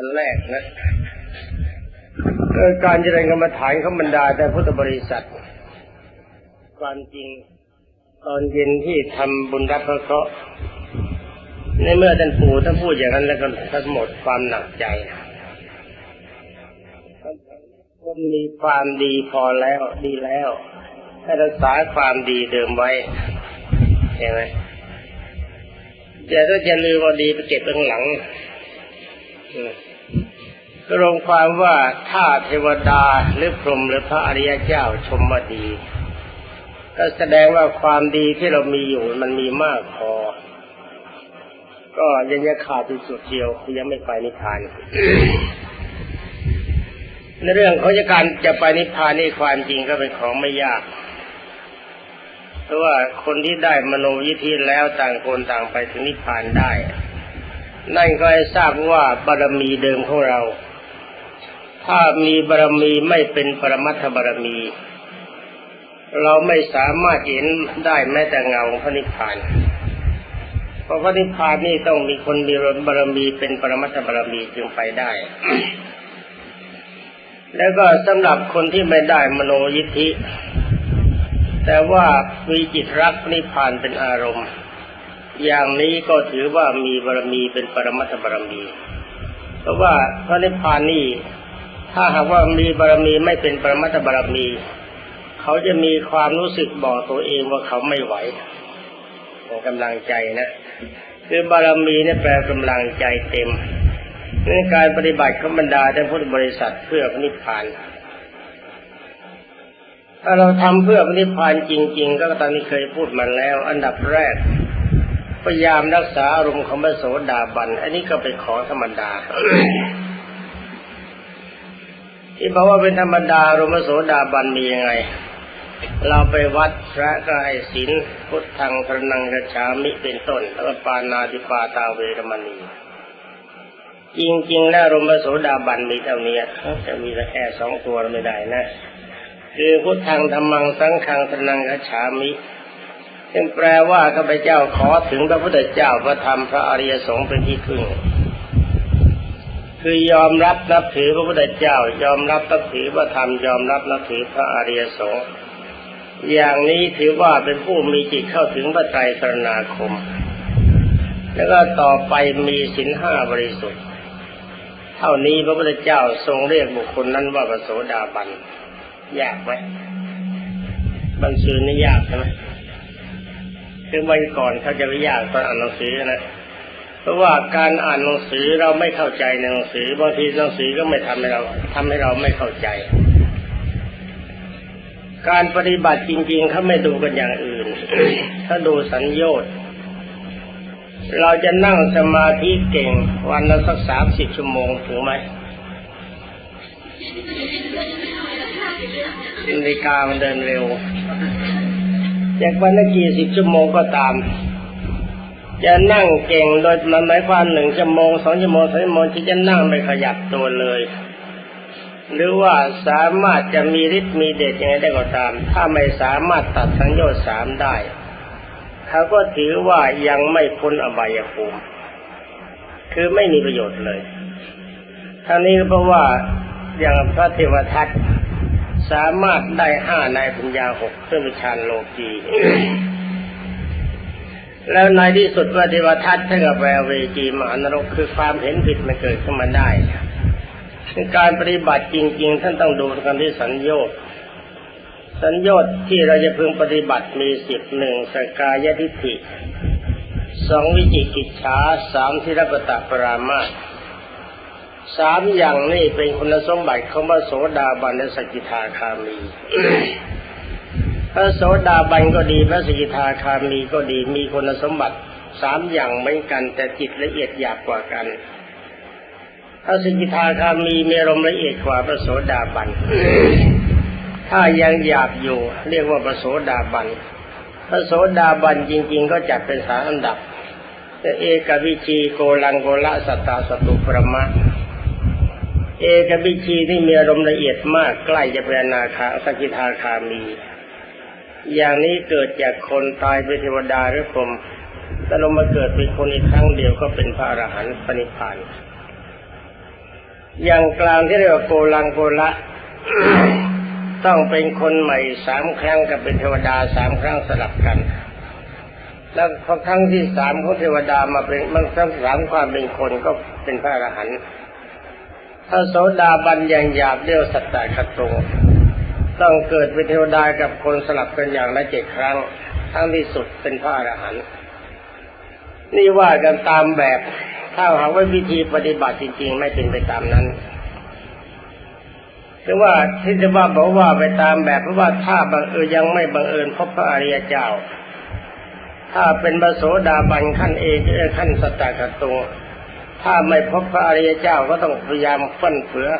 อันแรกนะการเจริญกรรมฐานของบรรดาแต่พุทธบริษัท ความจริงตอนเย็นที่ทำบุญรับพระเคราะห์ในเมื่อท่านปู่ท่านพูดอย่างนั้นแล้วก็ท่านหมดความหนักใจคนมีความดีพอแล้วดีแล้วให้รักษาความดีเดิมไว้เห็นไหมอย่าถ้าจะลืมว่าดีไปเก็บข้างหลัง อืมก็ลงความว่าถ้าเทวดาหรือพรหมหรือพระอริยเจ้าชมว่าดี ก็แสดงว่าความดีที่เรามีอยู่มันมีมากพอ ก็ยังจะขาดที่สุดเดียวคือยังไม่ไปนิพพานในเรื่องของการจะไปนิพพานนี่ความจริงก็เป็นของไม่ยากเพราะว่าคนที่ได้มโนยิธิแล้วต่างคนต่างไปถึงนิพพานได้ นั่นก็ให้ทราบว่าบารมีเดิมของเรา ถ้ามีบารมีไม่เป็นปรมัตถบารมี เราไม่สามารถเห็นได้แม้แต่เงาพระนิพพานเพราะพระนิพพานนี่ต้องมีคนมีบารมีเป็นปรมัตถบารมีจึงไปได้ แล้วก็สำหรับคนที่ไม่ได้มโนยิทธิ แต่ว่ามีจิตรักนิพพานเป็นอารมณ์ อย่างนี้ก็ถือว่ามีบารมีเป็นปรมัตถบารมี เพราะว่าพระนิพพานนี่ ถ้าหากว่ามีบารมีไม่เป็นปรมัตถบารมี เขาจะมีความรู้สึกบอกตัวเองว่าเขาไม่ไหวกำลังใจนะคือบารมีเนี่ยแปลกำลังใจเต็มในการปฏิบัติขบรรดาท่านพุทธบริษัทเพื่อนิพพานถ้าเราทำเพื่อนิพพานจริง ๆ ก็ตอนนี้เคยพูดมาแล้ว อันดับแรก พยายามรักษาอารมณ์ของพระโสดาบัน อันนี้ก็เป็นขอธรรมดา ที่บอกว่าเป็นธรรมดาอารมโสดาบันมียังไง เราไปวัดพระก็ให้ศีลพุทธังพระนังกระชามิเป็นต้นแล้วก็ปานาติปาตาเวรมณีจริงๆแล้วรมโสดาบันมีเท่านี้จะมีแค่สองตัวไม่ได้นะ คือพุทธังธรรมังสังฆังพระนังกระชามิ ซึ่งแปลว่าข้าพเจ้าขอถึงพระพุทธเจ้าพระธรรมพระอริยสงฆ์เป็นที่พึ่ง คือยอมรับนับถือพระพุทธเจ้า ยอมรับนับถือพระธรรมยอมรับนับถือพระอริยสงฆ์อย่างนี้ถือว่าเป็นผู้มีจิตเข้าถึงพระไตรสรณาคม แล้วก็ต่อไปมีศีลห้าบริสุทธิ์ เท่านี้พระพุทธเจ้าทรงเรียกบุคคลนั้นว่าพระโสดาบันยากไหมบัญชีนี่ยากใช่ไหมคือวันก่อนเขาจะไม่ยากตอนอ่านหนังสือนะ เพราะว่าการอ่านหนังสือเราไม่เข้าใจในหนังสือบางทีหนังสือก็ไม่ทำให้เราทำให้เราไม่เข้าใจ การปฏิบัติจริง ๆเขาไม่ดูกันอย่างอื่นถ้าดูสัญญาต์เราจะนั่งสมาธิเก่ง วันละสักสามสิบชั่วโมงถึงไหมนาฬิกามันเดินเร็วจากวันละกี่สิบชั่วโมงก็ตาม จะนั่งเก่งโดยมันหมายความหนึ่งชั่วโมงสองชั่วโมงสามชั่วโมงที่จะนั่งไม่ขยับตัวเลย หรือว่าสามารถจะมีฤทธิ์มีเดชยังไงได้ก็ตาม ถ้าไม่สามารถตัดสังโยชน์สามได้เขาก็ถือว่ายังไม่พ้นอบายภูมิคือไม่มีประโยชน์เลยทั้งนี้ก็เพราะว่าอย่างพระเทวทัตสามารถได้ห้าในปัญญาหกซึ่งเป็นฌานโลกี แล้วในที่สุดพระเทวทัตท่านกับแววเวจีมานรกคือความเห็นผิดมันเกิดขึ้นมาได้การปฏิบัติจริง ๆ ท่านต้องดูกันที่สัญญาสัญญาที่เราจะพึงปฏิบัติมีสิบหนึ่งสกายทิฏฐิสองวิจิกิจฉาสามทิรปตะปรามาสามอย่างนี้เป็นคุณสมบัติของพระโสดาบันและสกิทาคามี พระโสดาบันก็ดีพระสกิทาคามีก็ดีมีคุณสมบัติสามอย่างเหมือนกันแต่จิตละเอียดหยาบกว่ากัน พระสกิทาคามีมีอารมณ์ละเอียดกว่าพระโสดาบัน ถ้ายังหยาบอยู่ เรียกว่าพระโสดาบัน พระโสดาบันจริง ๆ ก็จัดเป็นสามอันดับแต่เอกวิชีโกลังโกละสัตตาสตุปรมะเอกวิชีที่มีอารมณ์ละเอียดมากใกล้จะเป็นนาคาสกิทาคามี อย่างนี้เกิดจากคนตายเป็นเทวดาหรือพรหมแต่ลงมาเกิดเป็นคนอีกครั้งเดียวก็เป็นพระอรหันต์ปณิพานอย่างกลางที่เรียกว่าโกลังโกละ ต้องเป็นคนใหม่สามครั้งกับเป็นเทวดาสามครั้งสลับกัน แล้วพอครั้งที่สามของเทวดามาเป็นมันครั้งสามความเป็นคนก็เป็นพระอรหันต์ถ้าโสดาบันอย่างหยาบเรียกสัตตะขตรง ต้องเกิดเป็นเทวดากับคนสลับกันอย่างละเจ็ดครั้งทั้งที่สุดเป็นพระอรหันต์นี่ว่ากันตามแบบ ถ้าหากว่าวิธีปฏิบัติจริง ๆ ไม่เป็นไปตามนั้นคือว่าที่จะว่าบอกว่าไปตามแบบเพราะว่าถ้าบังเอิญยังไม่บังเอิญพบพระอริยเจ้า ถ้าเป็นบโสดาบันขั้นเอกขั้นสตตกตุงถ้าไม่พบพระอริยเจ้าก็ต้องพยายามฟันเฟือ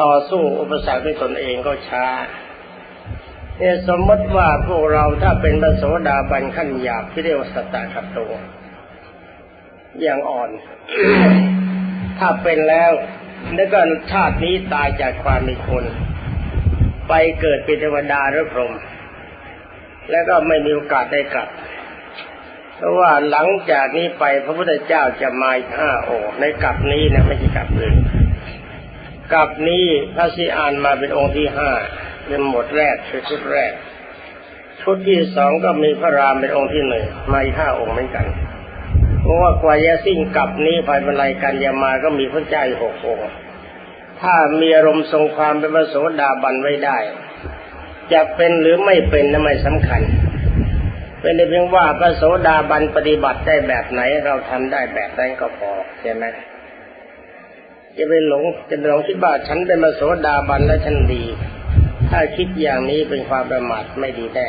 ต่อสู้อุปสรรคด้วยตนเองก็ช้าเนี่ยสมมติว่าพวกเราถ้าเป็นบโสดาบันขั้นหยาบที่เรียกว่าสตตกตุงอย่างอ่อน ถ้าเป็นแล้วแล้วก็ชาตินี้ตายจากความเป็นคน ไปเกิดเป็นเทวดาหรือพรหมแล้วก็ไม่มีโอกาสได้กลับ เพราะว่าหลังจากนี้ไปพระพุทธเจ้าจะมาห้าองค์ในกลับนี้นะไม่ใช่กลับอื่น กับนี้พระสิอานมาเป็นองค์ที่ห้าเป็นหมดแรกคือชุดแรก ชุดที่สองก็มีพระรามเป็นองค์ที่หนึ่งมาอีกห้าองค์เหมือนกัน เพราะว่ากว่าจะสิ้นกับนี้ภายในกันยามาก็มีพระเจ้าหกองค์ถ้ามีอารมณ์ทรงความเป็นพระโสดาบันไว้ได้ จะเป็นหรือไม่เป็นนั้นไม่สำคัญ เป็นเพียงว่าพระโสดาบันปฏิบัติได้แบบไหนเราทำได้แบบนั้นก็พอใช่ไหม จะไปหลงจะไปหลงคิดว่าฉันเป็นพระโสดาบันแล้วฉันดี ถ้าคิดอย่างนี้เป็นความประมาทไม่ดีแน่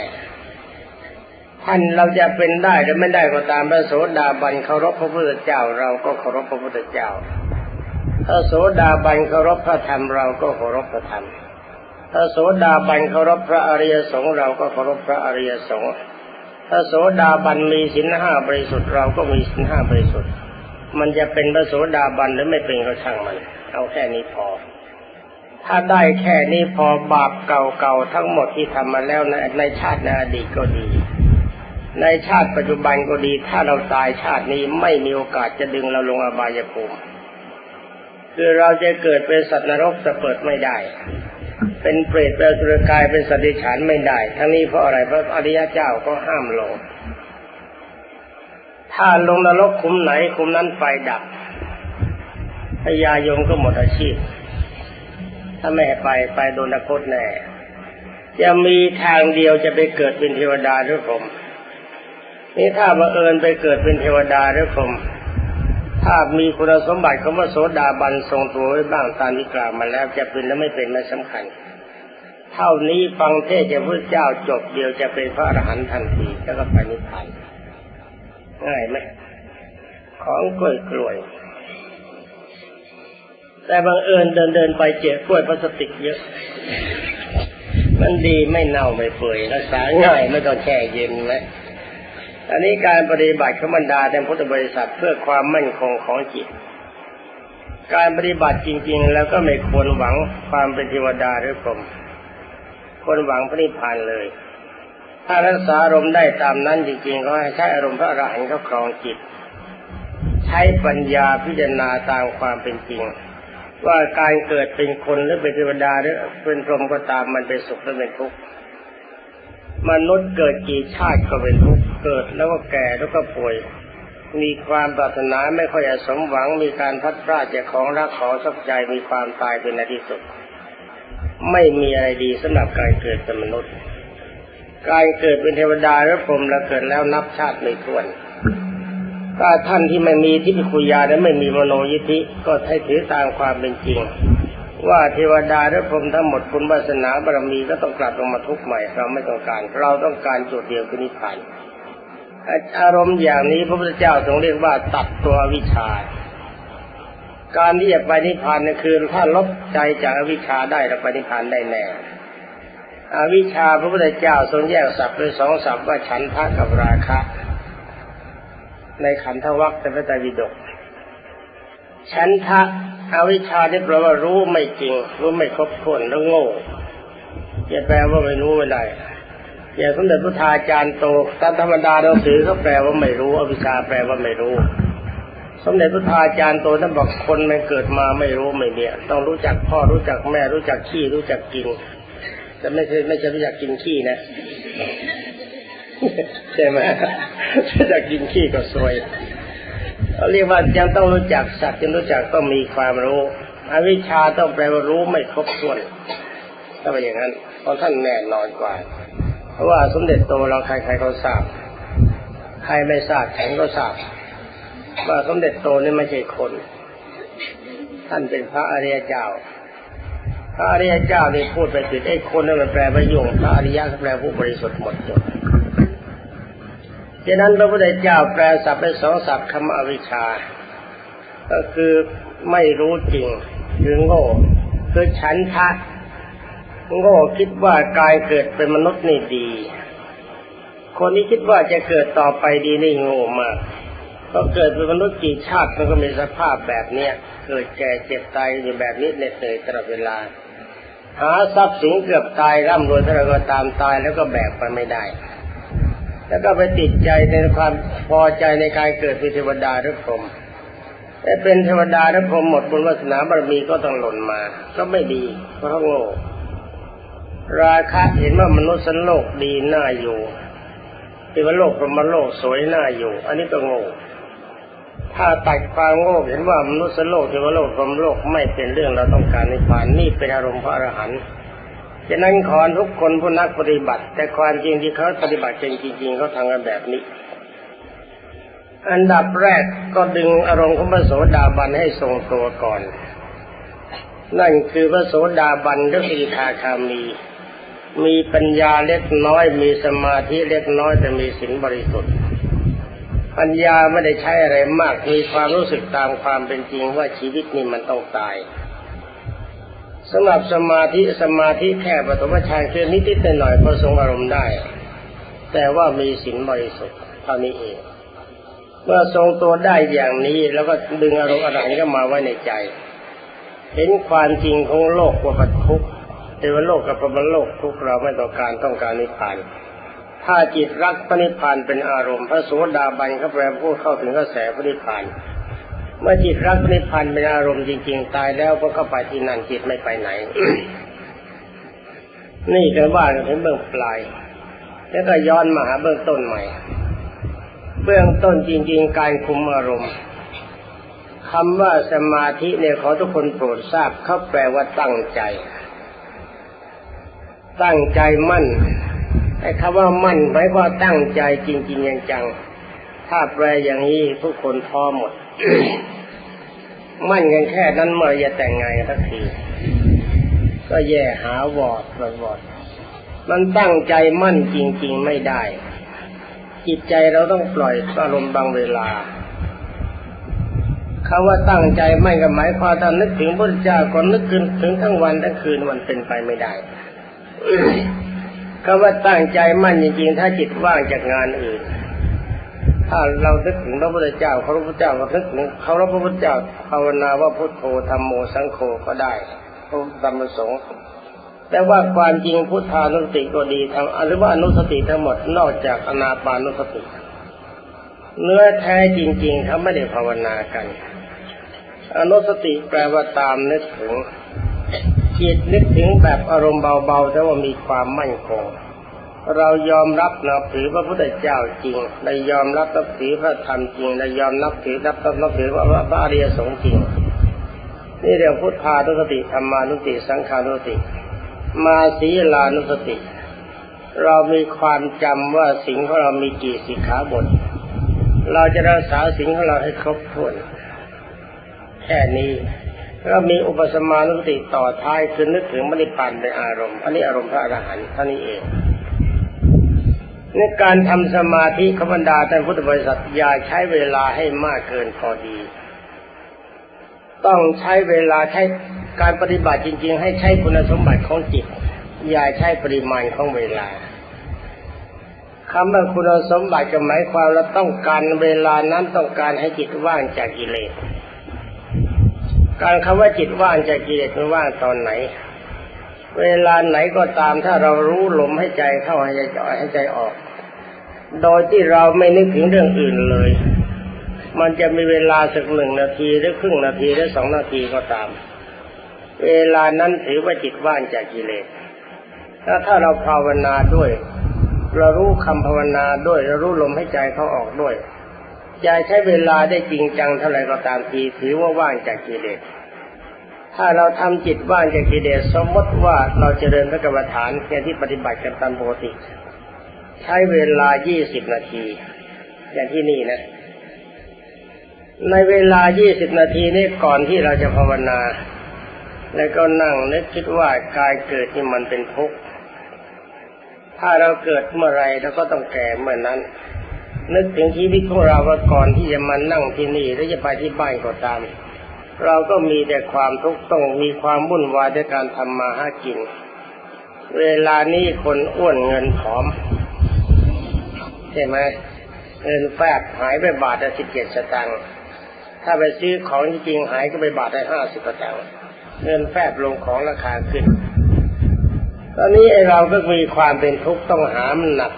ท่านเราจะเป็นได้หรือไม่ได้ก็ตามพระโสดาบันเคารพพระพุทธเจ้าเราก็เคารพพระพุทธเจ้าถ้าโสดาบันเคารพพระธรรมเราก็เคารพพระธรรมถ้าโสดาบันเคารพพระอริยสงฆ์เราก็เคารพพระอริยสงฆ์ถ้าโสดาบันมีศีลห้าบริสุทธิ์เราก็มีศีลห้าบริสุทธิ์ มันจะเป็นพระโสดาบันหรือไม่เป็นก็ช่างมัน เอาแค่นี้พอ ถ้าได้แค่นี้พอบาปเก่าๆทั้งหมดที่ทำมาแล้วในในชาติในอดีตก็ดี ในชาติปัจจุบันก็ดี ถ้าเราตายชาตินี้ไม่มีโอกาสจะดึงเราลงอบายภูมิคือเราจะเกิดเป็นสัตว์นรกจะเปิดไม่ได้ เป็นเปรตเป็นสุรกายเป็นสัตว์ดิฉันไม่ได้ ทั้งนี้เพราะอะไรเพราะอริยเจ้าก็ห้ามลง ถ้าลงนรกคุมไหนคุมนั้นไฟดับพญายมก็หมดอาชีพ ถ้าไม่ไปไปโดนนรแน่จะมีทางเดียวจะไปเกิดเป็นเทวดาหรือพรหมนี่ถ้าบังเอิญไปเกิดเป็นเทวดาหรือพรหมถ้ามีคุณสมบัติคำว่าโสดาบันทรงตัวไว้บ้างตามที่กล่าวมาแล้วจะเป็นและไม่เป็นไม่สำคัญ เท่านี้ฟังเทศจากพระเจ้าจบเดียวจะเป็นพระอรหันต์ทันทีแล้วก็ไปนิพพาน ง่ายไหมของกล้วยกล้วย แต่บังเอิญเดินเดินไปเจอกล้วยพลาสติกเยอะ มันดีไม่เน่าไม่เปื่อยรักษาง่ายไม่ต้องแช่เย็นไหมอันนี้การปฏิบัติขบรรดาในพุทธบริษัทเพื่อความมั่นคงของจิต การปฏิบัติจริง ๆ แล้วก็ไม่ควรหวังความเป็นเทวดาหรือพรหมควรหวังพระนิพพานเลย ถ้ารักษาอารมณ์ได้ตามนั้นจริงๆก็ให้ใช้อารมณ์พระอรหันต์เขาครองจิต ใช้ปัญญาพิจารณาตามความเป็นจริง ว่าการเกิดเป็นคนหรือเป็นเทวดาหรือเป็นพรหมก็ตามมันเป็นสุขหรือเป็นทุกข์มนุษย์เกิดกี่ชาติก็เป็นทุกข์เกิดแล้วก็แก่แล้วก็ป่วย มีความปรารถนาไม่ค่อยสมหวังมีการพัดพลาดจากของรักของสักใจมีความตายเป็นในที่สุด ไม่มีอะไรดีสำหรับการเกิดเป็นมนุษย์ การเกิดเป็นเทวดาหรือพรหมแล้วเกิดแล้วนับชาติไม่ถ้วนถ้าท่านที่ไม่มีทิฏฐิคุยาและไม่มีมโนยิธิก็ให้ถือตามความเป็นจริง ว่าเทวดาและพรหมทั้งหมดคุณวาสนาบารมีก็ต้องกลับลงมาทุกข์ใหม่เราไม่ต้องการ เราต้องการจุดเดียวคือนิพพานอารมณ์อย่างนี้พระพุทธเจ้าทรงเรียกว่าตัดตัววิชา การที่จะไปนิพพานนั่นคือถ้าลบใจจากวิชชาได้เราไปนิพพานได้แน่ อวิชาพระพุทธเจ้าทรงแยกศัพท์เป็นสองศัพท์ว่าฉันทะกับราคะ ในขันธวัคแต่พระไตรปิฎกฉันทะอวิชาที่แปลว่ารู้ไม่จริง รู้ไม่ครบถ้วนแล้วโง่จะแปลว่าไม่รู้ไม่ได้อย่างสมเด็จพระทาจารย์โตตามธรรมดาหนังสือเขาแปลว่าไม่รู้อวิชาแปลว่าไม่รู้ สมเด็จพระทาอาจารย์โตท่านบอกคนมันเกิดมาไม่รู้ไม่เนี่ย ต้องรู้จักพ่อรู้จักแม่รู้จักขี้รู้จักกิน แต่ไม่ใช่ไม่ใช่รู้จักกินขี้นะใช่ไหมรู้จักกินขี้ก็ซวยเขาเรียกว่ายังต้องรู้จักสัตว์ยังรู้จักต้องมีความรู้อวิชชาต้องแปลว่ารู้ไม่ครบถ้วนถ้าเป็นอย่างนั้นเพราะท่านแน่นอนกว่า เพราะว่าสมเด็จโตเราใครๆก็ทราบ ใครไม่ทราบฉันก็ทราบ ว่าสมเด็จโตนี่ไม่ใช่คน ท่านเป็นพระอริยเจ้า พระอริยเจ้านี่พูดไปผิดไอ้คนนั่นมันแปลว่ายุ่งพระอริยะแปลผู้บริสุทธิ์หมดจดฉะนั้นพระพุทธเจ้าแปลศัพเป็นสองศัพคำอวิชชา ก็คือไม่รู้จริงคือโง่คือฉันทะโง่คิดว่ากายเกิดเป็นมนุษย์นี่ดี คนที่คิดว่าจะเกิดต่อไปดีนี่โง่มาก ก็เกิดเป็นมนุษย์กี่ชาติมันก็มีสภาพแบบเนี้ยเกิดแก่เจ็บตายอยู่แบบนี้เหน็ดเหนื่อยตลอดเวลา หาทรัพย์สินเกือบตายร่ำรวยเท่าไรก็ตามตายแล้วก็แบกไปไม่ได้ แล้วก็ไปติดใจในความพอใจในการเกิดเป็นเทวดาหรือพรหมแต่เป็นเทวดาหรือพรหมหมดบุญวาสนาบารมีก็ต้องหล่นมา ก็ไม่ดีเพราะโง่ราคะเห็นว่ามนุษย์สันโลกดีน่าอยู่เทวโลกพรหมโลกสวยน่าอยู่ อันนี้ก็โง่ ถ้าตัดความโง่เห็นว่ามนุษย์โลกเทวโลกพรมโลกไม่เป็นเรื่องเราต้องการนิพพานนี่เป็นอารมณ์พระอรหันต์ฉะนั้นขอทุกคนผู้นักปฏิบัติ แต่ความจริงที่เขาปฏิบัติจริงจริงเขาทำกันแบบนี้ อันดับแรกก็ดึงอารมณ์ของพระโสดาบันให้ทรงตัวก่อน นั่นคือพระโสดาบันหรืออิทาคามี มีปัญญาเล็กน้อย มีสมาธิเล็กน้อยแต่มีศีลบริสุทธิ์ ปัญญาไม่ได้ใช้อะไรมากมีความรู้สึกตามความเป็นจริงว่าชีวิตนี้มันต้องตายสำหรับสมาธิสมาธิแค่ปฐมฌานคือนิดๆหน่อยๆก็ทรงอารมณ์ได้ แต่ว่ามีศีลบริสุทธิ์เท่านี้เอง เมื่อทรงตัวได้อย่างนี้แล้วก็ดึงอารมณ์อะไรก็มาไว้ในใจ เห็นความจริงของโลกว่ามันทุกข์แต่ว่าโลกกับพรมโลกทุกเราไม่ต้องการต้องการนิพพาน ถ้าจิตรักพระนิพพานเป็นอารมณ์ พระโสดาบันเขาแปลพูดเข้าถึงกระแสพระนิพพานเมื่อจิตรักพระนิพพานเป็นอารมณ์จริง ๆ ตายแล้วก็เข้าไปที่นั่นจิตไม่ไปไหน นี่กันว่ากันถึงเบื้องปลาย แล้วก็ย้อนมาหาเบื้องต้นใหม่ เบื้องต้นจริง ๆ การคุมอารมณ์คำว่าสมาธิเนี่ยขอทุกคนโปรดทราบเขาแปลว่าตั้งใจ ตั้งใจมั่น ไอ้คำว่ามั่นหมายว่าตั้งใจจริงๆจัง ถ้าแปลอย่างนี้ทุกคนท้อหมด มั่นกันแค่นั้นเมื่อจะแต่งงานกันสักที ก็แย่หาวอดวอดมันตั้งใจมั่นจริง ๆไม่ได้ จิตใจเราต้องปล่อยอารมณ์บางเวลาคำว่าตั้งใจไม่ก็หมายความถ้านึกถึงพระเจ้าก็นึกถึงถึงทั้งวันทั้งคืนมันเป็นไปไม่ได้ คำว่าตั้งใจมั่นจริงๆ ถ้าจิตว่างจากงานอื่น ถ้าเรานึกถึงพระพุทธเจ้าเขาพระพุทธเจ้าก็นึกถึงเขาพระพุทธเจ้าภาวนาว่าพุทโธธรรมโมสังโฆก็ได้พระธรรมสงฆ์แต่ว่าความจริงพุทธานุสติก็ดีทั้งหรือว่าอนุสติทั้งหมดนอกจากอนาปานุสติ เนื้อแท้จริง ๆเขาไม่ได้ภาวนากัน อนุสติแปลว่าตามนึกถึง จิตนึกถึงแบบอารมณ์เบาๆ แต่ว่ามีความมั่นคง เรายอมรับนับถือพระพุทธเจ้าจริงได้ยอมรับนับถือพระธรรมจริงได้ยอมนับถือนับนับถือว่าพระอริยสงฆ์จริง นี่เรียกพุทธานุสติธรรมานุสติสังขานุสติ มาศีลานุสติ เรามีความจำว่าสิ่งของเรามีกี่สิกขาบท เราจะรักษาสิ่งของเราให้ครบถ้วนแค่นี้ ก็มีอุปสมานุสติต่อท้ายคือนึกถึงมรรคปันในอารมณ์ อันนี้อารมณ์พระอรหันต์ท่านี้เองในการทำสมาธิขบันดาท่านพุทธบริษัทอย่าใช้เวลาให้มากเกินพอดี ต้องใช้เวลาใช้การปฏิบัติจริง ๆ ให้ใช้คุณสมบัติของจิต อย่าใช้ปริมาณของเวลาคำว่าคุณสมบัติก็หมายความเราต้องการเวลานั้นต้องการให้จิตว่างจากกิเลส การคำว่าจิตว่างจากกิเลสมันว่างตอนไหน เวลาไหนก็ตามถ้าเรารู้ลมให้ใจเข้าให้ใจให้ใจออก โดยที่เราไม่นึกถึงเรื่องอื่นเลย มันจะมีเวลาสักหนึ่งนาทีหรือครึ่งนาทีหรือสองนาทีก็ตาม เวลานั้นถือว่าจิตว่างจากกิเลสถ้าถ้าเราภาวนาด้วย เรารู้คำภาวนาด้วย เรารู้ลมให้ใจเขาออกด้วย ใจใช้เวลาได้จริงจังเท่าไหร่ก็ตามทีถือว่าว่างจากกิเลสถ้าเราทำจิตว่างจากกิเลสสมมติว่าเราเจริญพระกรรมฐานแค่ที่ปฏิบัติกันตามปกติ ใช้เวลา 20 นาที อย่างที่นี่นะ ในเวลา 20 นาทีนี้ก่อนที่เราจะภาวนา แล้วก็นั่งนึกคิดว่ากายเกิดที่มันเป็นทุกข์ถ้าเราเกิดเมื่อไรเราก็ต้องแก่เมื่อนั้น นึกถึงชีวิตของเราว่าก่อนที่จะมานั่งที่นี่หรือจะไปที่บ้านก็ตาม เราก็มีแต่ความทุกข์ต้องมีความวุ่นวายในการทำมาหากิน เวลานี้คนอ้วนเงินผอม ใช่ไหมเงินแฟบหายไปบาทละสิบเจ็ดสตางค์ถ้าไปซื้อของจริงหายก็ไปบาทละห้าสิบสตางค์เงินแฟบลงของราคาขึ้น ตอนนี้ไอเราก็มีความเป็นทุกข์ต้องหามันหนัก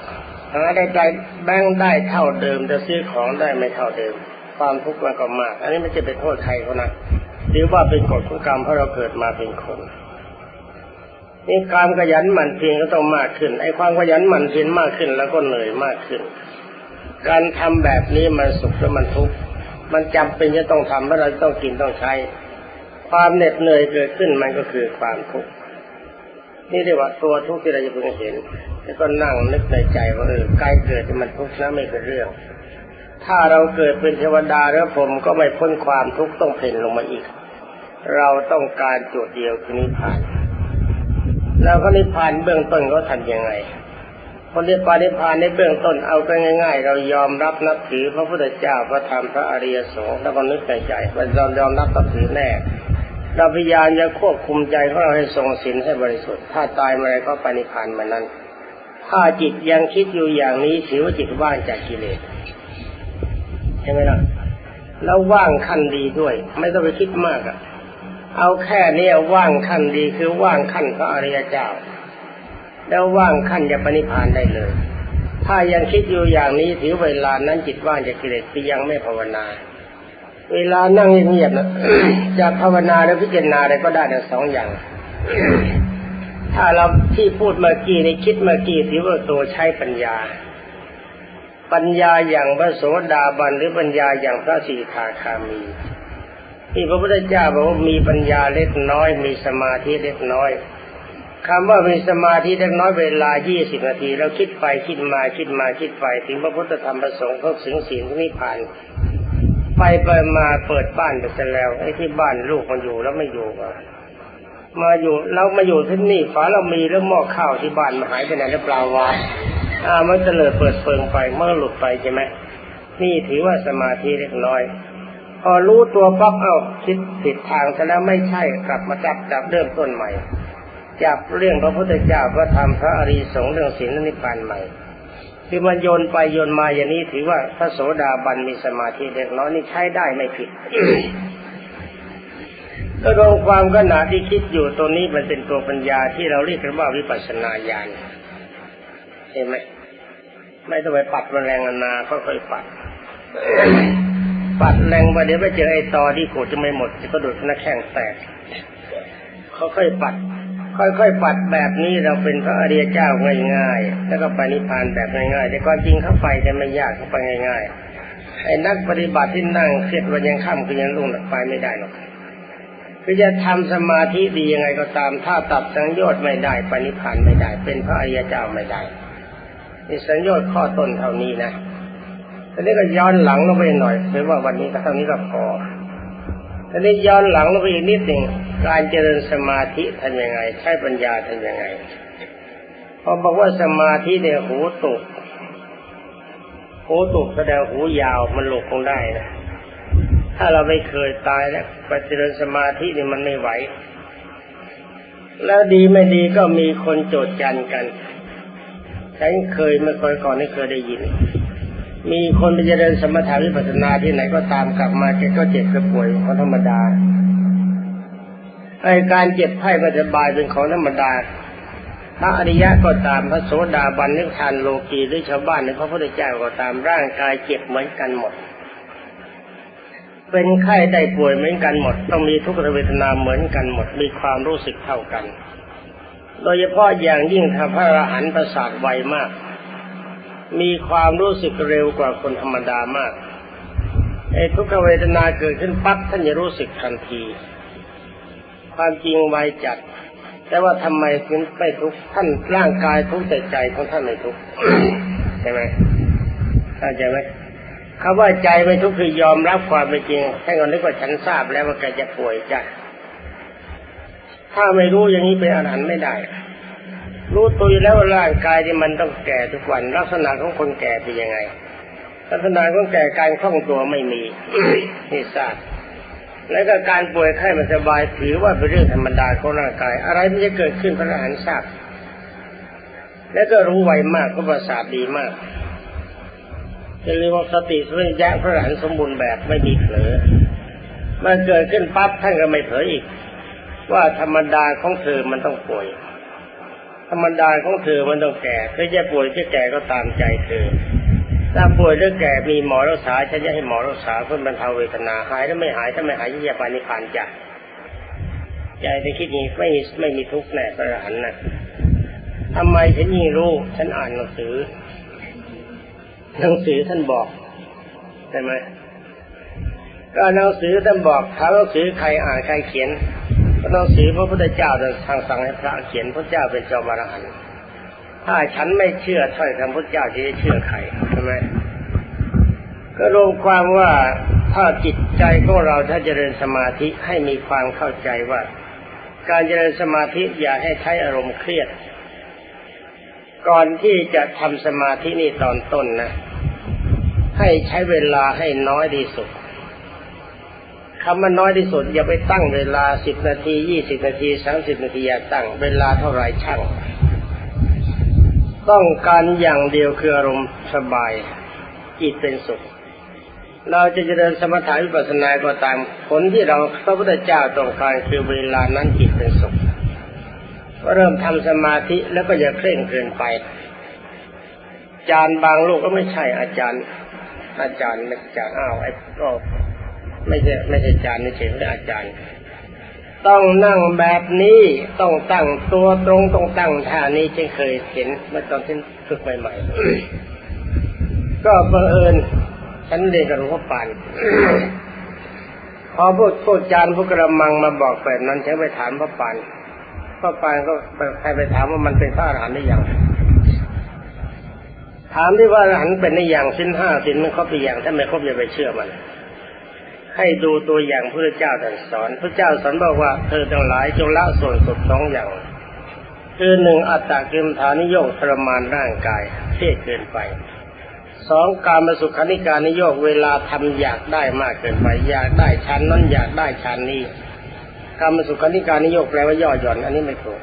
หาได้ได้แบงค์ได้เท่าเดิมจะซื้อของได้ไม่เท่าเดิม ความทุกข์มันก็มาก อันนี้ไม่จะเป็นโทษใครเขานะหรือว่าเป็นกฎของกรรมเพราะเราเกิดมาเป็นคนนี่การขยันหมั่นเพียรก็ต้องมากขึ้น ไอ้ความขยันหมั่นเพียรมากขึ้น แล้วก็เหนื่อยมากขึ้น การทำแบบนี้มันสุขและมันทุกข์มันจำเป็นจะต้องทำเพราะเราต้องกินต้องใช้ ความเหน็ดเหนื่อยเกิดขึ้นมันก็คือความทุกข์ นี่เรียกว่าตัวทุกข์ที่เราจะเพิ่งเห็น แล้วก็นั่งนึกในใจว่าเออกายเกิดมันทุกข์นะไม่เป็นเรื่อง ถ้าเราเกิดเป็นเทวดาแล้วผมก็ไม่พ้นความทุกข์ต้องเพ่นลงมาอีก เราต้องการจุดเดียวคือนิพพาน แล้วก็นิพพานเบื้องต้นเขาทำยังไงคนที่ปานิพพานในเบื้องต้นเอากันง่าย ๆ เรายอมรับนับถือพระพุทธเจ้าพระธรรมพระอริยสงฆ์แล้วก็นึกในใจว่าเรายอมรับนับถือแน่ เราพยายามจะควบคุมใจของเราให้ทรงศีลให้บริสุทธิ์ ถ้าตายมื่อไรก็ปานิพพานมานั้น ถ้าจิตยังคิดอยู่อย่างนี้ถือว่าจิตว่างจากกิเลสใช่ไหมล่ะแล้วว่างขั้นดีด้วย ไม่ต้องไปคิดมากอะเอาแค่นี้ว่างขั้นดีคือว่างขั้นพระอริยเจ้า แล้วว่างขั้นจะปณิพานได้เลย ถ้ายังคิดอยู่อย่างนี้ถือเวลานั้นจิตว่างจากกิเลสที่ยังไม่ภาวนา เวลานั่งเงียบๆนะจะภาวนาหรือพิจารณาอะไรก็ได้ทั้งสองอย่าง ถ้าเราที่พูดเมื่อกี้ในคิดเมื่อกี้ถือว่าตัวใช้ปัญญา ปัญญาอย่างพระโสดาบันหรือปัญญาอย่างพระสีทาคามีที่พระพุทธเจ้าบอกว่ามีปัญญาเล็กน้อย มีสมาธิเล็กน้อยคำว่ามีสมาธิเล็กน้อยเวลา 20 นาที เราคิดไปคิดมาคิดมาคิดไป ถึงพระพุทธธรรมประสงค์เขาถึงศีลนิพพาน ไปไปมาเปิดบ้านไปซะแล้วไอ้ที่บ้านลูกมันอยู่แล้วไม่อยู่มามาอยู่เรามาอยู่ที่นี่ฝาเรามีเรื่องหม้อข้าวที่บ้านมาหายไปไหนหรือเปล่าวะอ่ามันเตลิดเปิดเปิงไปเมื่อหลุดไปใช่ไหมนี่ถือว่าสมาธิเล็กน้อย พอรู้ตัวปั๊บเอ้าคิดผิดทางซะแล้วไม่ใช่กลับมาจับจับเริ่มต้นใหม่จับเรื่องพระพุทธเจ้าพระธรรมพระอริยสงฆ์เรื่องศีลนิพพานใหม่ คือมันโยนไปโยนมาอย่างนี้ถือว่าพระโสดาบันมีสมาธิเล็กน้อยนี่ใช้ได้ไม่ผิดก็รวมความขณะที่คิดอยู่ตัวนี้มันเป็นตัวปัญญาที่เราเรียกกันว่าวิปัสสนาญาณเห็นไหมไม่ต้องไปปัดแมลงนาค่อยๆปัด ปัดแรงไปเดี๋ยวไปเจอไอ้ตอที่ขูดจะไม่หมดจะกระโดดหน้าแข้งแตกค่อยๆปัด ค่อยๆปัดแบบนี้เราเป็นพระอริยเจ้าง่ายๆ แล้วก็ปนิพานแบบง่ายๆ แต่ความจริงเข้าไปจะไม่ยากเข้าไปง่าย ๆ ไอ้นักปฏิบัติที่นั่งเครียดวันยังค่ำคือยังลุ่งไปไม่ได้หรอกคือจะทำสมาธิดียังไงก็ตาม ถ้าตัดสังโยชน์ไม่ได้ปนิพพานไม่ได้ เป็นพระอริยเจ้าไม่ได้นี่สังโยชน์ข้อต้นเท่านี้นะทีนี้ก็ย้อนหลังลงไปหน่อยหรือว่าวันนี้ก็เท่านี้ก็พอ ทีนี้ย้อนหลังลงไปอีกนิดหนึ่งการเจริญสมาธิทำยังไง ใช้ปัญญาทำยังไงพอบอกว่าสมาธิเนี่ยหูตุกหูตุกแสดงหูยาวมันหลบคงได้นะถ้าเราไม่เคยตายแล้วไปเจริญสมาธินี่มันไม่ไหว แล้วดีไม่ดีก็มีคนโจดจันกันฉันเคยเมื่อก่อนก่อนนี่เคยได้ยิน มีคนไปเจริญสมถะวิปัสสนาที่ไหนก็ตามกลับมาแกก็เจ็บก็ป่วยของธรรมดาไอการเจ็บไข้ไม่สบายเป็นของธรรมดาพระอริยะก็ตามพระโสดาบันนิพพานโลกีหรือชาวบ้านหรือพระพุทธเจ้าก็ตามร่างกายเจ็บเหมือนกันหมด เป็นไข้ได้ป่วยเหมือนกันหมด ต้องมีทุกขเวทนาเหมือนกันหมด มีความรู้สึกเท่ากัน โดยเฉพาะอย่างยิ่งถ้าพระอรหันต์ประสาทไวมาก มีความรู้สึกเร็วกว่าคนธรรมดามากไอ้ทุกขเวทนาเกิดขึ้นปั๊บท่านจะรู้สึกทันที ความจริงไวจัด แต่ว่าทำไมถึงไม่ทุกข์ท่านร่างกายทุกข์แต่ใจของท่านไม่ทุกข์ใช่ไหมเข้าใจไหมคำว่าใจไม่ทุกข์คือยอมรับความเป็นจริงท่านก็นึกว่าฉันทราบแล้วว่าแกจะป่วยจ้ะถ้าไม่รู้อย่างนี้เป็นอรหันต์ไม่ได้ รู้ตัวแล้วร่างกายที่มันต้องแก่ทุกวัน ลักษณะของคนแก่เป็นยังไง ลักษณะของแก่การคล่องตัวไม่มีนี่ทราบแล้วก็การป่วยไข้มันสบายถือว่าเป็นเรื่องธรรมดาของร่างกาย อะไรไมันจะเกิดขึ้นพระอรหันต์ทราบแล้วก็รู้ไวมากก็ประสาทดีมากจะเรียกว่าสติสัมปชัญญะพระอรหันต์สมบูรณ์แบบไม่มีเผลอมันเกิดขึ้นปั๊บท่านก็ไม่เผลออีก ว่าธรรมดาของเธอมันต้องป่วย รรมดาของเธอมันต้องแก่เธอจะป่วยจะแก่ก็ตามใจเธอถ้าป่วยหรือแก่มีหมอรักษาฉันจะให้หมอรักษาเพื่อบรรเทาเวทนาหายถ้าไม่หายถ้าไม่หายจะไปนิพพานจ้ะใจในคิดนี้ไม่ไม่มีทุกข์แน่พระอรหันต์นะทำไมฉันยิ่งรู้ฉันอ่านหนังสือ หนังสือท่านบอกใช่ไหมก็หนังสือท่านบอกถ้าหนังสือใครอ่านใครเขียน หนังสือพระพุทธเจ้าทางสั่งให้พระเขียนพระเจ้าเป็นจอมอรหันต์ถ้าฉันไม่เชื่อถ้อยคำพระเจ้าจะเชื่อใครใช่ไหมก็รวมความว่าถ้าจิตใจของเราถ้าเจริญสมาธิให้มีความเข้าใจว่า การเจริญสมาธิอย่าให้ใช้อารมณ์เครียด ก่อนที่จะทำสมาธินี่ตอนต้นนะ ให้ใช้เวลาให้น้อยที่สุด คำว่าน้อยที่สุด อย่าไปตั้งเวลาสิบนาทียี่สิบนาทีสามสิบนาทีอย่าตั้งเวลาเท่าไรช่าง ต้องการอย่างเดียวคืออารมณ์สบายจิตเป็นสุข เราจะเจริญสมถะวิปัสสนาก็ตามผลที่เราพระพุทธเจ้าต้องการคือเวลานั้นจิตเป็นสุขก็เริ่มทำสมาธิแล้วก็อย่าเคร่งเกินไปอาจารย์บางลูกก็ไม่ใช่อาจารย์ อาจารย์อาจารย์อ้าวไอ้ก็ ไม่ใช่ไม่ใช่อาจารย์นี่เฉยไม่อาจารย์ ต้องนั่งแบบนี้ต้องตั้งตัวตรงต้องตั้งท่านี้ฉันเคยเห็นเมื่อตอนที่ฝึกใหม่ๆก็บังเอิญฉันเรียนกับหลวงพ่อปานพอพูดพูดจานพวกกระมังมาบอกแบบนั้นฉันไปถามพ่อปานพ่อปานก็ใครไปถามว่ามันเป็นพระอรหันต์หรือยังถามที่ว่าอรหันต์เป็นหรือยังสิ้นห้าสิ้นมันครบหรือยังถ้าไม่ครบอย่าไปเชื่อมัน ให้ดูตัวอย่างพระเจ้าตรัสสอน พระเจ้าสอนบอกว่าเธอทั้งหลายจงละส่วนสุดสองอย่าง คือหนึ่งอัตตาเกิมฐานิโยกทรมานร่างกายเครียดเกินไปสองการมาสุขานิการนิโยกเวลาทำอยากได้มากเกินไปอยากได้ชั้นนั้นอยากได้ชั้นนี้การมาสุขานิการนิโยกแปลว่าย่อหย่อน อันนี้ไม่ถูก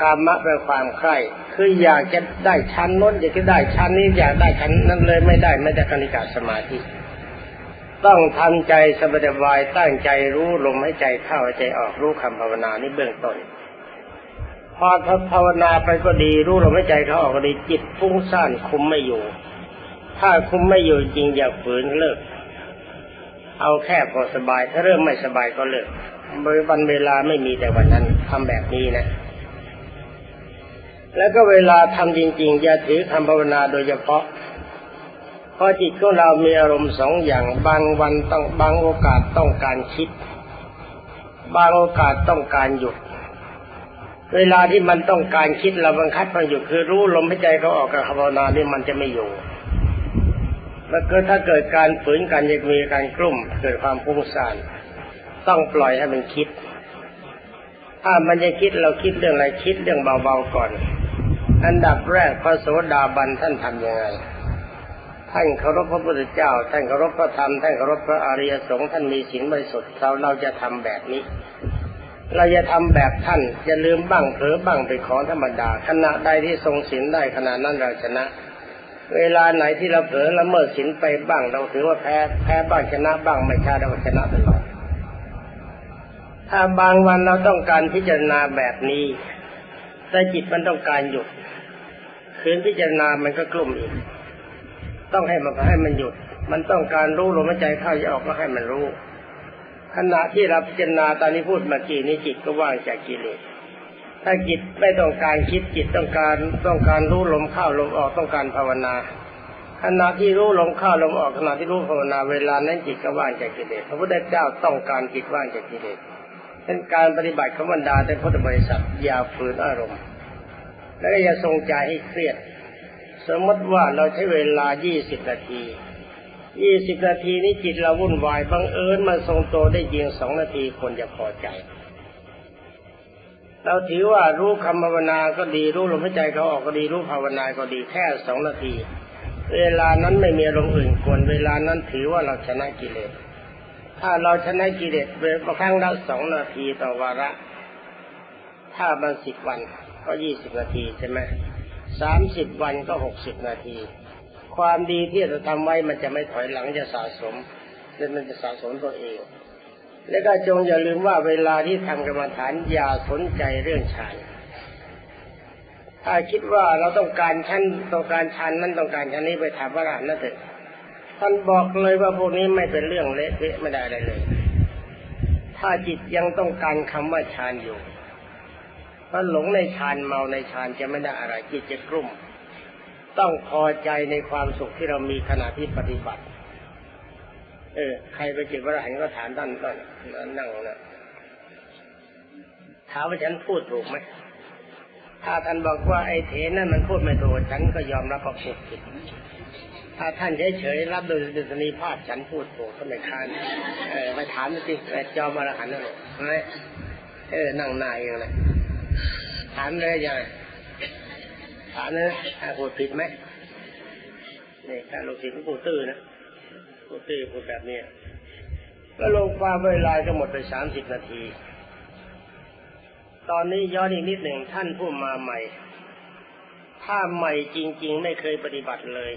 กามะแปลความใคร่คืออยากจะได้ชั้นน้นอยากจะได้ชั้นนี้อยากได้ชั้นนั้นเลยไม่ได้ไม่ได้กนิกาสมาธิ ต้องทำใจสบายๆตั้งใจรู้ลมให้ใจเข้าใจออกรู้คำภาวนานี่เบื้องต้น พอภาวนาไปก็ดี รู้ลมให้ใจเข้าออกก็ดีจิตฟุ้งซ่านคุมไม่อยู่ ถ้าคุมไม่อยู่จริงอย่าฝืนเลิก เอาแค่พอสบาย ถ้าเริ่มไม่สบายก็เลิกวันเวลาไม่มีแต่วันนั้นทำแบบนี้นะแล้วก็เวลาทำจริง ๆ อย่าถือคำภาวนาโดยเฉพาะ เพราะจิตของเรามีอารมณ์สองอย่างบางวันต้องบางโอกาสต้องการคิด บางโอกาสต้องการหยุด เวลาที่มันต้องการคิดเราบังคับมันหยุดคือรู้ลมหายใจเขาออกกับภาวนานี่มันจะไม่อยู่แล้วก็ถ้าเกิดการฝืนกันจะมีการกลุ่มเกิดความฟุ้งซ่านต้องปล่อยให้มันคิด ถ้ามันจะคิดเราคิดเรื่องอะไรคิดเรื่องเบาๆก่อน อันดับแรกพระโสดาบันท่านทำยังไง ท่านเคารพพระพุทธเจ้า ท่านเคารพพระธรรม ท่านเคารพพระอริยสงฆ์ท่านมีศีลบริสุทธิ์เราเราจะทำแบบนี้ เราจะทำแบบท่านจะลืมบ้างเผลอบ้างเป็นของธรรมดาขณะใดที่ทรงศีลได้ขณะนั้นเราชนะ เวลาไหนที่เราเผลอละเมิดศีลไปบ้าง เราถือว่าแพ้แพ้บ้างชนะบ้างไม่ใช่เราชนะตลอดถ้าบางวันเราต้องการพิจารณาแบบนี้แต่จิตมันต้องการหยุดคืนพิจารณามันก็กลุ่มอีก ต้องให้มันให้มันหยุด มันต้องการรู้ลมหายใจเข้าออกก็ให้มันรู้ ขณะที่เราพิจารณาตอนนี้พูดเมื่อกี้นี้จิตก็ว่างจากกิเลสถ้าจิตไม่ต้องการคิดจิตต้องการต้องการรู้ลมเข้าลมออกต้องการภาวนาขณะที่รู้ลมเข้าลมออกขณะที่รู้ภาวนาเวลานั้นจิตก็ว่างจากกิเลสพระพุทธเจ้าต้องการจิตว่างจากกิเลสเป็นการปฏิบัติขบรรดาแต่พุทธบริษัทอย่าฝืนอารมณ์ และอย่าทรงใจให้เครียด สมมติว่าเราใช้เวลา 20 นาที 20 นาทีนี้จิตเราวุ่นวายบังเอิญมันทรงตัวได้ยิงสองนาทีคนจะพอใจ เราถือว่ารู้คำภาวนาก็ดีรู้ลมหายใจเขาออกก็ดีรู้ภาวนาก็ดีแค่สองนาที เวลานั้นไม่มีอารมอื่นกวนเวลานั้นถือว่าเราชนะกิเลสถ้าเราชนะกิเลสเวลาครั้งละสองนาทีต่อวาระ ถ้ามันสิบวันก็ยี่สิบนาทีใช่ไหม สามสิบวันก็หกสิบนาที ความดีที่เราทำไว้มันจะไม่ถอยหลังจะสะสมและมันจะสะสมตัวเอง และก็จงอย่าลืมว่าเวลาที่ทำกรรมฐานอย่าสนใจเรื่องฌานถ้าคิดว่าเราต้องการชั้นต้องการชั้นนั้นต้องการชั้นนี้ไปถามพระอรหันต์นั่นเถอะท่านบอกเลยว่าพวกนี้ไม่เป็นเรื่องเละเทะไม่ได้อะไรเลย ถ้าจิตยังต้องการคำว่าฌานอยู่ ถ้าหลงในฌานเมาในฌานจะไม่ได้อะไรจิตจะกลุ่ม ต้องพอใจในความสุขที่เรามีขณะที่ปฏิบัติ เออ ใครไปจิตพระอรหันก็ถามท่านต้นนั่งนะถามว่าฉันพูดถูกไหมถ้าท่านบอกว่าไอ้เถนนั่นมันพูดไม่ถูกฉันก็ยอมรับว่าพูดผิดถ้าท่านเฉยๆรับโดยดุษณีภาพฉันพูดถูกก็ไม่ค้านเออไปถามสิจอมอรหันต์นั่นแหละเออนั่งนาเองเลย ถามเลยยังไงถามนะถ้าพูดผิดไหมนี่ถ้าลูกศิษย์พูดตื้อนะพูดตื้อพูดแบบนี้แล้วลงความเวลาก็หมดไปสามสิบนาที ตอนนี้ย้อนอีกนิดหนึ่งท่านผู้มาใหม่ ถ้าใหม่จริง ๆ ไม่เคยปฏิบัติเลย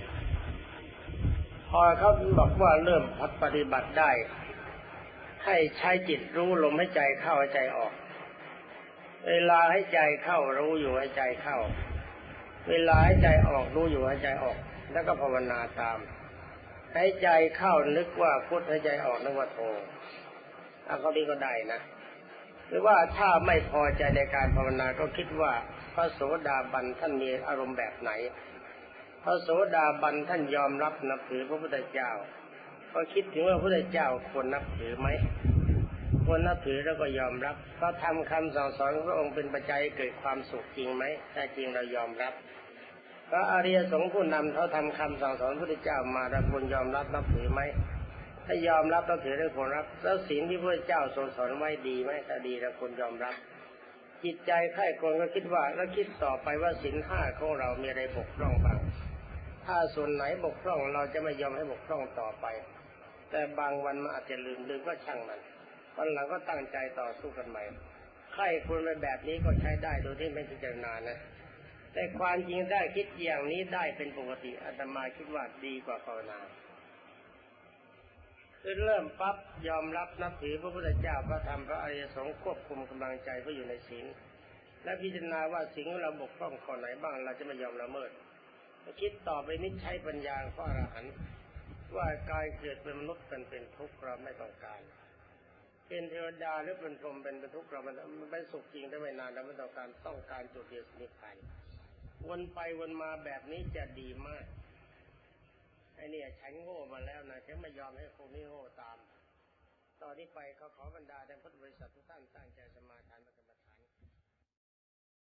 พอเขาบอกว่าเริ่มพัดปฏิบัติได้ ให้ใช้จิตรู้ลมให้ใจเข้าใจออก เวลาให้ใจเข้ารู้อยู่ให้ใจเข้า เวลาให้ใจออกรู้อยู่ให้ใจออก แล้วก็ภาวนาตาม ให้ใจเข้านึกว่าพุทธให้ใจออกนึกว่าโทอาเขาดีก็ได้นะ หรือว่าถ้าไม่พอใจในการภาวนาก็คิดว่าพระโสดาบันท่านมีอารมณ์แบบไหน พระโสดาบันท่านยอมรับนับถือพระพุทธเจ้าก็คิดถึงว่าพระพุทธเจ้าควรนับถือไหม ควรนับถือแล้วก็ยอมรับก็ทำคำสั่งสอนของพระองค์เป็นปัจจัยเกิดความสุขจริงไหมถ้าจริงเรายอมรับพระอริยสงฆ์ผู้นำเขาทำคำสั่งสอนพระพุทธเจ้ามาเราควรยอมรับนับถือไหมถ้ายอมรับต้องถือได้ผลรับ แล้วสิ่งที่พระเจ้าทรงสอนไว้ดีไหมถ้าดีเราควรยอมรับ จิตใจใคร่ควรก็คิดว่าแล้วคิดต่อไปว่าสินห้าของเรามีอะไรบกพร่องบ้างถ้าส่วนไหนบกพร่องเราจะไม่ยอมให้บกพร่องต่อไป แต่บางวันมันอาจจะลืมลืมก็ช่างมัน วันหลังก็ตั้งใจต่อสู้กันใหม่ใครควรไปแบบนี้ก็ใช้ได้โดยที่ไม่พิจารณานะ แต่ความจริงได้คิดอย่างนี้ได้เป็นปกติอาตมาคิดว่าดีกว่าภาวนาคือเริ่มปั๊บยอมรับนับถือพระพุทธเจ้าพระธรรมพระอริยสงฆ์ควบคุมกำลังใจเพื่ออยู่ในศีลและพิจารณาว่าสิ่งเราบกพร่องข้อไหนบ้างเราจะไม่ยอมละเมิดคิดต่อไปนิดใช้ปัญญาของพระอรหันต์ว่ากายเกิดเป็นมนุษย์เป็นเป็นทุกข์เราไม่ต้องการ เป็นเทวดาหรือเป็นพรหมเป็นบรรทุกเรามันมันเป็นสุขจริงได้ไม่นานเราไม่ต้องการต้องการจุดเดียวนิพพานวนไปวนมาแบบนี้จะดีมากไอ้เนี่ยฉันโง่มาแล้วนะฉันไม่ยอมให้คนนี้โง่ตาม ตอนนี้ไปเขาขอบรรดาแต่พุทธบริษัทตั้งตั้งใจจะมา